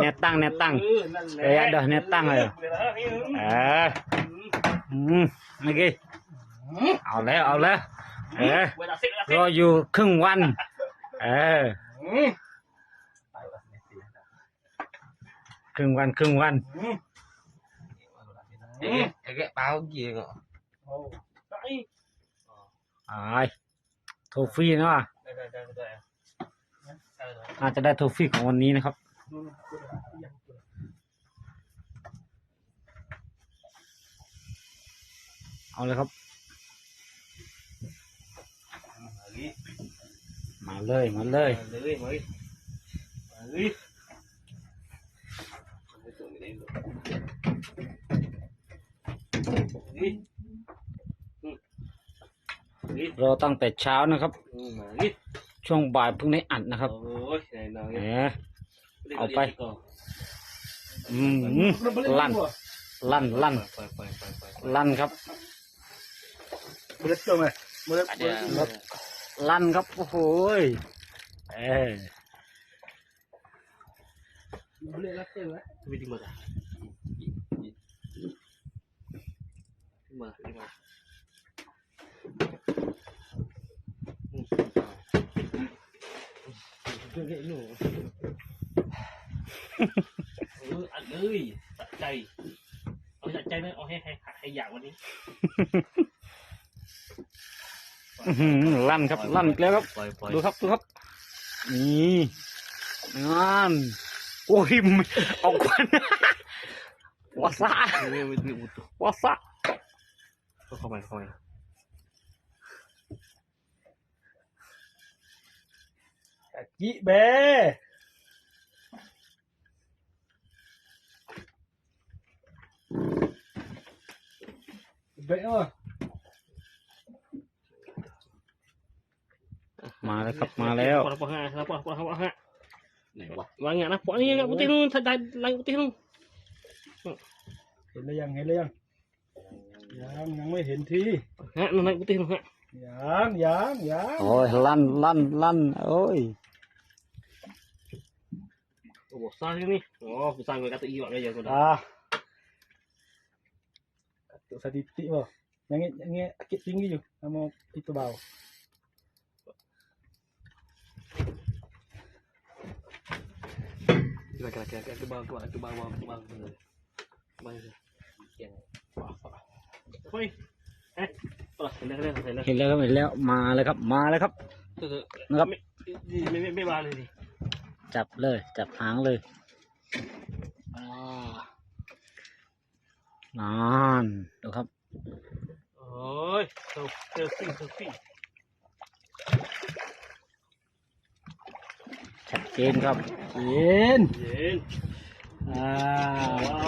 แนวตั้งแนวตั้งเอ้ยเดี๋ยวเนี่ยตั้งเลยเอออืมเมื่อกี้เอาแล้วเอาแล้วเออเวลาเสร็จแล้วรออยู่ครึ่งวัน เออครึ่งวันครึ่งวัน cái cái báo gì ngọ อายโทฟี่เนาะได้ได้ได้ได้อาจจะได้โทฟี่ของวันนี้นะครับ เอาเลยครับ มาเลย มาเลยเลย mới mới รอตั้งแต่เช้านะครับ mới ช่วงบ่ายเพิ่งได้อัดนะครับ ôi này nó แหม เอาไป อืมลั่น ลั่น ลั่น ลั่นครับ Belet dong ya. Belet. ada ลั่นครับ โอ้โหยเออ Belet lah tu eh. Tapi di mana? Di mana? Di mana? เอออัดเลยสะใจเอาสะใจไหมเอาให้ให้ให้อยากวันนี้อื้อหือลั่นครับลั่นอีกแล้วครับ ปล่อยปล่อยดูครับดูครับ นี่งานโอ้ยไม่เอาควัน วาซาไม่ไม่ไม่อุตุวาซาเข้าไปเข้าไป Chị bé Bé ơi มาแล้วครับมาแล้วปล่อยปล่อยฮะปล่อยปล่อยปล่อยฮะวางเงี้ยนะปล่อยนี่ไงอุตินู่นถ้าได้ลังอุตินู่นห็นหรือยังเห็นหรือยังยังยังไม่เห็นทีฮะนั่นนั่นอุตินู่นฮะยังยังยังโอ้ยลั่นลั่นลั่นโอ้ยโอ้โหซ่าที่นี่โอ้ผู้สร้างเวกาตัวอีว่ะไงยังกูได้ ah Tuh saditi mo yang ini yang ini akit tinggi ju sama itu bawah Kira kira kira kira ke bawah ke bawah ke bawah ke bawah ke bawah yang wah wah Oi eh Wah, ini kalian kalian เห็นแล้วครับเห็นแล้วมาเลยครับมาเลยครับ Tuh, Ngap. ไม่ไม่ไม่ไม่บานเลยดิจับเลย จับหางเลย อ่านานดูครับ โอ้ยเซลเซลฟี่เซลฟี่ชัดเจนครับ Yen เย็น ah ว้า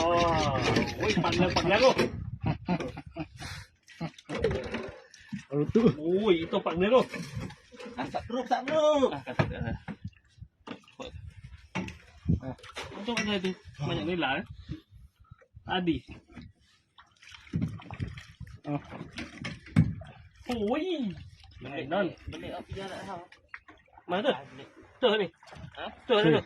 วโอ้ยปั่นแล้วปั่นแล้วลูก kalau tuh โอ้ยตัวปั่นแล้วลูก sắp rút sắp rút อะกระเถิบอะมันต้องอะไรดิมาอย่างนี้หลานอดี โอ้ยไอ้นั่น bên này ở phía lại không มาเถอะเจอนี่เจอเลย